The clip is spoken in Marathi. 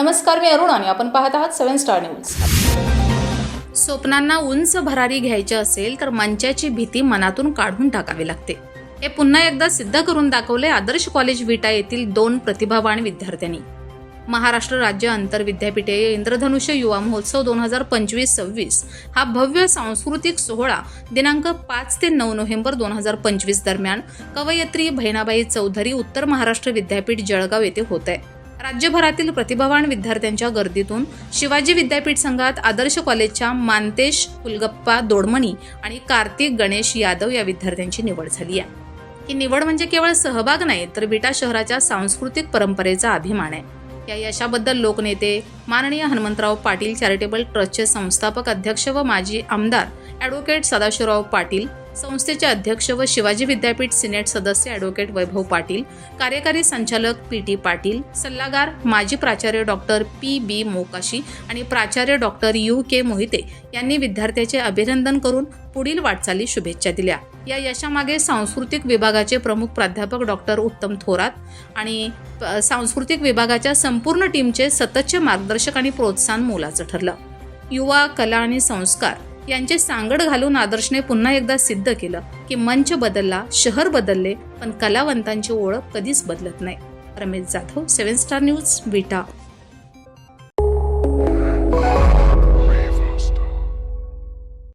नमस्कार मी अरुण आणि आपण पाहत आहात सेव्हन स्टार न्यूज. स्वप्नांना उंच भरारी घ्यायची असेल तर मंचाची भीती मनातून काढून टाकावी लागते. हे पुन्हा एकदा सिद्ध करून दाखवले आदर्श कॉलेज विटा येथील दोन प्रतिभावान विद्यार्थ्यांनी. महाराष्ट्र राज्य आंतर विद्यापीठे इंद्रधनुष्य युवा महोत्सव दोन हजार पंचवीस सव्वीस हा भव्य सांस्कृतिक सोहळा दिनांक पाच ते नऊ नोव्हेंबर दोन हजार पंचवीस दरम्यान कवयित्री बहिणाबाई चौधरी उत्तर महाराष्ट्र विद्यापीठ जळगाव येथे होत आहे. राज्यभरातील प्रतिभावान विद्यार्थ्यांच्या गर्दीतून शिवाजी विद्यापीठ संघात आदर्श कॉलेजच्या मानतेश कुलगप्पा दोडमणी आणि कार्तिक गणेश यादव या विद्यार्थ्यांची निवड झाली आहे. ही निवड म्हणजे केवळ सहभाग नाही तर विटा शहराच्या सांस्कृतिक परंपरेचा अभिमान आहे. या यशाबद्दल लोकनेते माननीय हनुमंतराव पाटील चॅरिटेबल ट्रस्टचे संस्थापक अध्यक्ष व माजी आमदार ॲडव्होकेट सदाशिवराव पाटील संस्थेचे अध्यक्ष व शिवाजी विद्यापीठ सिनेट सदस्य ॲडव्होकेट वैभव पाटील कार्यकारी संचालक पी टी पाटील सल्लागार माजी प्राचार्य डॉक्टर पी बी मोकाशी आणि प्राचार्य डॉक्टर यू के मोहिते यांनी विद्यार्थ्याचे अभिनंदन करून पुढील वाटचाली शुभेच्छा दिल्या. या यशामागे सांस्कृतिक विभागाचे प्रमुख प्राध्यापक डॉक्टर उत्तम थोरात आणि सांस्कृतिक विभागाच्या संपूर्ण टीमचे सततचे मार्गदर्शक आणि प्रोत्साहन मोलाचं ठरलं. युवा कला आणि संस्कार यांचे सांगड घालून आदर्शने पुन्हा एकदा सिद्ध केलं की मंच बदलला शहर बदलले पण कलावंतांची ओळख कधीच बदलत नाही. Ramesh Jadhav seven star news Vita.